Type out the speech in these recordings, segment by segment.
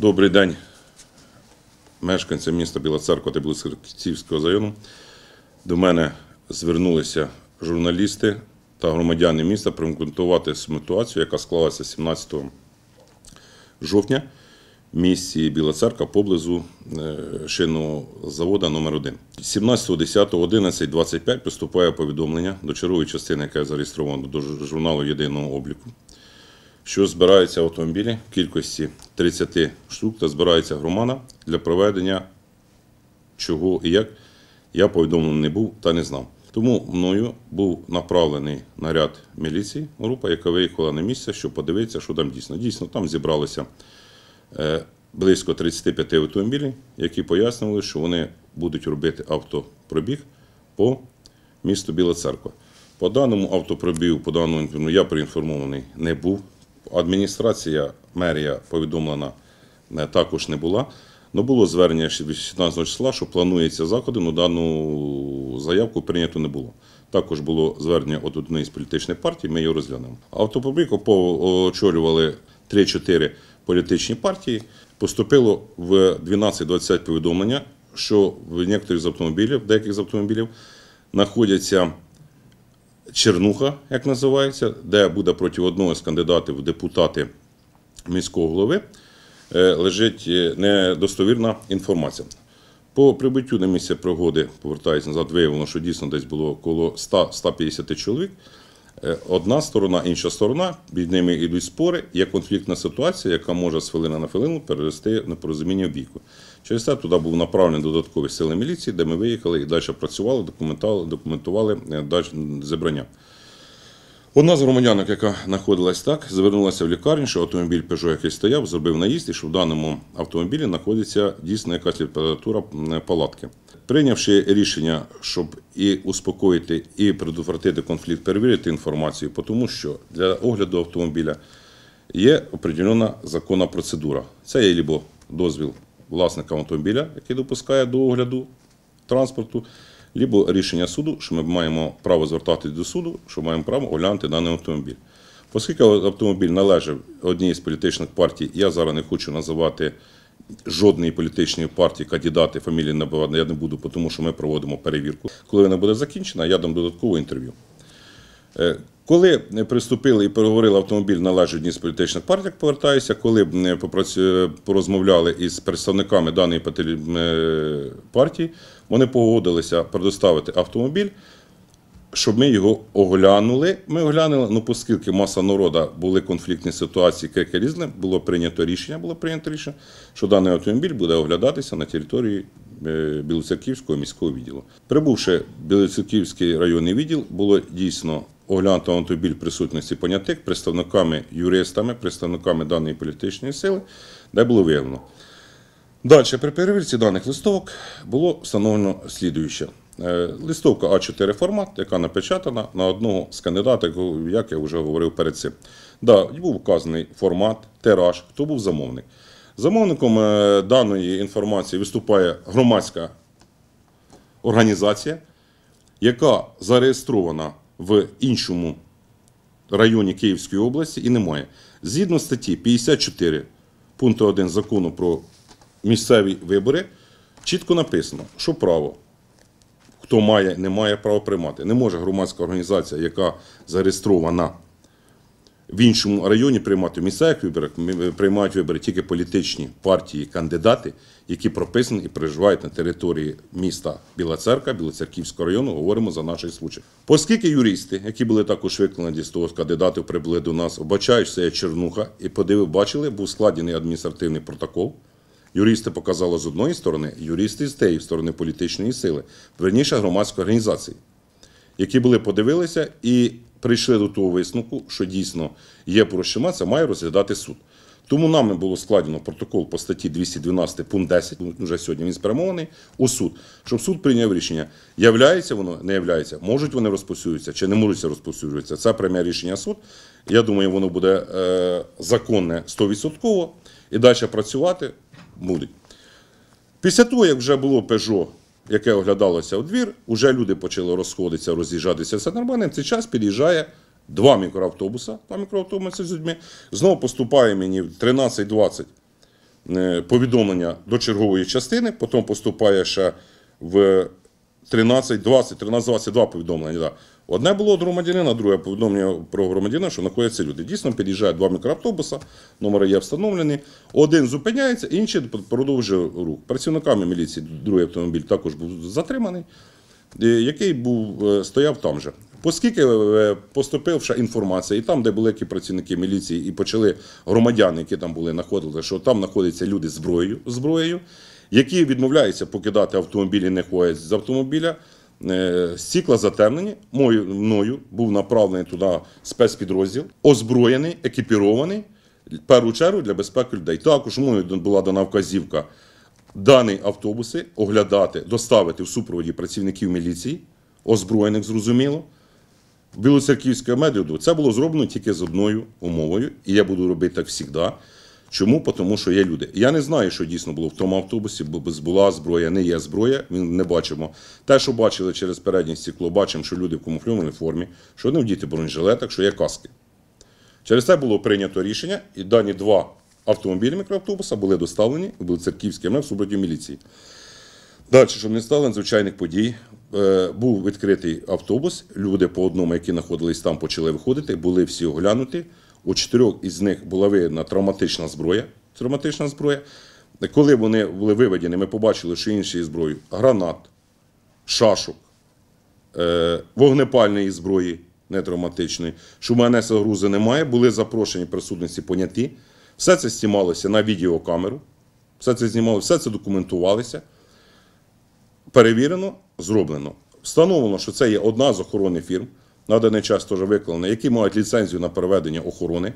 Добрий день, мешканцям міста Біла Церква та Білоцерківського району. До мене звернулися журналісти та громадяни міста прокоментувати ситуацію, яка склалася 17 жовтня в місті Біла Церква поблизу е, шинного заводу номер 1 17.10.11.25 поступає повідомлення до чергової частини, яка зареєстрована до журналу єдиного обліку що збираються автомобілі кількості 30 штук та збирається громада для проведення чого і як, я повідомлений не був та не знав. Тому мною був направлений наряд міліції, група, яка виїхала на місце, щоб подивитися, що там дійсно. Дійсно, там зібралися е, близько 35 автомобілів, які пояснювали, що вони будуть робити автопробіг по місту Біла Церква. По даному автопробігу, по даному ну, я проінформований не був. Адміністрація мерія повідомлена е, також не була. Ну було звернення ще 16 числа, що планується заходи, але дану заявку прийнято не було. Також було звернення від однієї з політичних партій, ми його розглянемо. Автопробіг очолювали 3-4 політичні партії. Поступило в 12.20 повідомлення, що в з автомобілів, деяких з автомобілів, знаходяться Чернуха, як називається, де буде проти одного з кандидатів в депутати міського голови, е, лежить е, недостовірна інформація. По прибуттю на місце пригоди, повертаюся назад, виявлено, що дійсно десь було коло 100-150 чоловік. Е, Одна сторона, інша сторона, між ними йдуть спори, є конфліктна ситуація, яка може з хвилини на хвилину перевести на порозуміння в бійку. Через це туди був направлений додаткові сили міліції, де ми виїхали і далі працювали, документували, документували зібрання. Одна з громадянок, яка знаходилась так, звернулася в лікарню, що автомобіль Peugeot, який стояв, зробив наїзд, і що в даному автомобілі знаходиться дійсно якась температура палатки. Прийнявши рішення, щоб і успокоїти, і предотвратити конфлікт, перевірити інформацію, тому що для огляду автомобіля є определена законна процедура. Це є либо дозвіл власника автомобіля, який допускає до огляду транспорту, либо рішення суду, що ми маємо право звертатись до суду, що маємо право оглянути даний автомобіль. Оскільки автомобіль належав одній з політичних партій, я зараз не хочу називати жодної політичної партії кандидати, фамілії набивати я не буду, тому що ми проводимо перевірку. Коли вона буде закінчена, я дам додаткове інтерв'ю. Е, Коли приступили і переговорили автомобіль належить з політичних партій, повертаюся, коли б попрацю- порозмовляли із представниками даної е, партії, вони погодилися предоставити автомобіль, щоб ми його оглянули. Ми оглянули, ну оскільки маса народу були конфліктні ситуації, крики різне, було прийнято рішення, було прийнято рішення, що даний автомобіль буде оглядатися на території е, Білоцерківського міського відділу. Прибувши в Білоцерківський районний відділ, було дійсно оглянуто автомобіль присутності понятих, представниками, юристами, представниками даної політичної сили, де було виявлено. Далі, при перевірці даних листовок було встановлено слідуюче. Е, Листовка А4 формат, яка напечатана на одного з кандидатів, як я вже говорив перед цим. Да, був вказаний формат, тираж, хто був замовник. Замовником е, даної інформації виступає громадська організація, яка зареєстрована в іншому районі Київської області і немає. Згідно статті 54 пункту 1 закону про місцеві вибори, чітко написано, що право, хто має, не має права приймати. Не може громадська організація, яка зареєстрована в іншому районі приймати в місцевих виборах, ми- приймають вибори тільки політичні партії, кандидати, які прописані і проживають на території міста Біла Церква, Білоцерківського району, говоримо за наш случай. Оскільки юристи, які були також викликані з того кандидатів, прибули до нас, обачають, що це є Чернуха, і подиви, бачили, був складений адміністративний протокол. Юристи показали з одної сторони, юристи з тієї сторони політичної сили, верніше громадської організації які були подивилися і прийшли до того висновку, що дійсно є порушення, це має розглядати суд. Тому нами було складено протокол по статті 212 пункт 10, ну, вже сьогодні він спрямований у суд, щоб суд прийняв рішення, являється воно, не являється, можуть вони розповсюджуватися чи не можуть розповсюджуватися. Це прийме рішення суд. Я думаю, воно буде е, законне 100% і далі працювати будуть. Після того, як вже було Peugeot, яке оглядалося у двір, вже люди почали розходитися, роз'їжджатися. Все нормально. В цей час під'їжджає два мікроавтобуса, два мікроавтобуси з людьми. Знову поступає мені в 13.20 е, повідомлення до чергової частини, потім поступає ще в 13, 20, 13, 22 повідомлення. Да. Одне було громадянина, друге повідомлення про громадянина, що знаходяться люди. Дійсно, під'їжджають два мікроавтобуса, номери є встановлені. Один зупиняється, інший продовжує рух. Працівниками міліції другий автомобіль також був затриманий, який був, е, стояв там же. Оскільки е, поступивша інформація, і там, де були які працівники міліції, і почали громадяни, які там були, знаходили, що там знаходяться люди зброєю, зброєю, які відмовляються покидати автомобіль і не ходять з автомобіля. Е, Стікла затемнені. Мою, мною був направлений туди спецпідрозділ, озброєний, екіпірований, в першу чергу для безпеки людей. Також мною була дана вказівка дані автобуси оглядати, доставити в супроводі працівників міліції, озброєних, зрозуміло. В Білоцерківське медіаду це було зроблено тільки з одною умовою, і я буду робити так завжди. Чому? Тому що є люди. Я не знаю, що дійсно було в тому автобусі, бо була зброя, не є зброя, ми не бачимо. Те, що бачили через переднє стекло, бачимо, що люди в камуфльованій формі, що вони вдіти бронежилетах, що є каски. Через це було прийнято рішення, і дані два автомобілі мікроавтобуса були доставлені в Білоцерківське МЕФ в супроті міліції. Далі, щоб не стало надзвичайних подій, е, був відкритий автобус. Люди по одному, які знаходились там, почали виходити, були всі оглянуті. У чотирьох із них була виявлена травматична зброя. Травматична зброя. Коли вони були виведені, ми побачили, що інші зброї гранат, шашок, е, вогнепальної зброї, не травматичної, що в мене загрузи немає, були запрошені присутності поняті. Все це знімалося на відеокамеру, все це знімалося, все це документувалося перевірено, зроблено. Встановлено, що це є одна з охоронних фірм, на даний час теж виконана, які мають ліцензію на проведення охорони.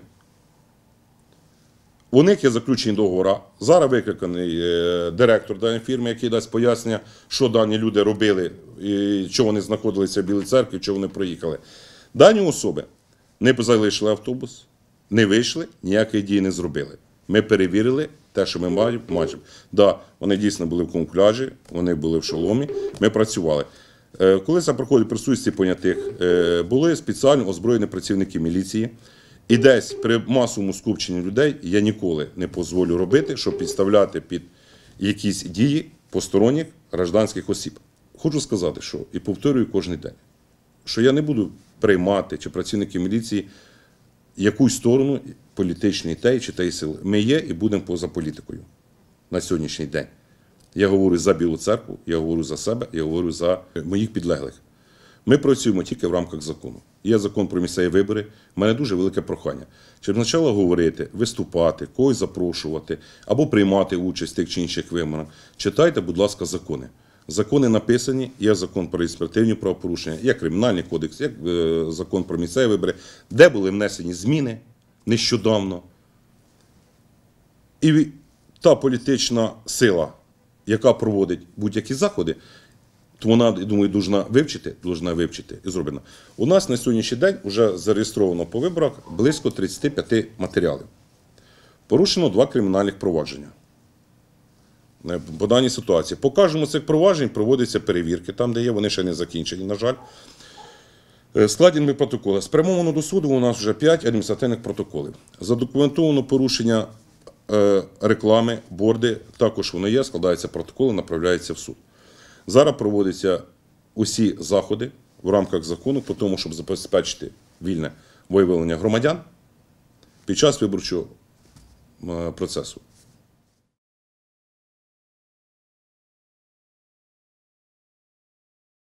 У них є заключені договори. Зараз викликаний е, директор даної фірми, який дасть пояснення, що дані люди робили, і що вони знаходилися в Білій церкві, що вони проїхали. Дані особи не залишили автобус, не вийшли, ніяких дій не зробили. Ми перевірили те, що ми маємо. бачимо. Да, вони дійсно були в камуфляжі, вони були в шоломі. Ми працювали. Е, Коли це проходить присутності понятих, е, були спеціально озброєні працівники міліції. І десь при масовому скупченні людей я ніколи не дозволю робити, щоб підставляти під якісь дії посторонніх гражданських осіб. Хочу сказати, що і повторюю кожен день, що я не буду приймати чи працівники міліції якусь сторону політичної тієї чи тієї сили. Ми є і будемо поза політикою на сьогоднішній день. Я говорю за Білу церкву, я говорю за себе, я говорю за моїх підлеглих. Ми працюємо тільки в рамках закону. Є закон про місцеві вибори. У мене дуже велике прохання. Щоб спочатку говорити, виступати, когось запрошувати або приймати участь в тих чи інших виборах. Читайте, будь ласка, закони. Закони написані, є закон про адміністративні правопорушення, є кримінальний кодекс, є е, закон про місцеві вибори, де були внесені зміни нещодавно. І та політична сила, яка проводить будь-які заходи, то вона, думаю, должна вивчити, должна вивчити і зроблено. У нас на сьогоднішній день вже зареєстровано по виборах близько 35 матеріалів. Порушено два кримінальних провадження. Е, По даній ситуації. По кожному цих проваджень проводяться перевірки, там, де є, вони ще не закінчені, на жаль. Е, Складені протоколи. Спрямовано до суду у нас вже 5 адміністративних протоколів. Задокументовано порушення реклами, борди, також воно є, складаються протоколи, направляються в суд. Зараз проводяться усі заходи в рамках закону по тому, щоб забезпечити вільне виявлення громадян під час виборчого е, процесу.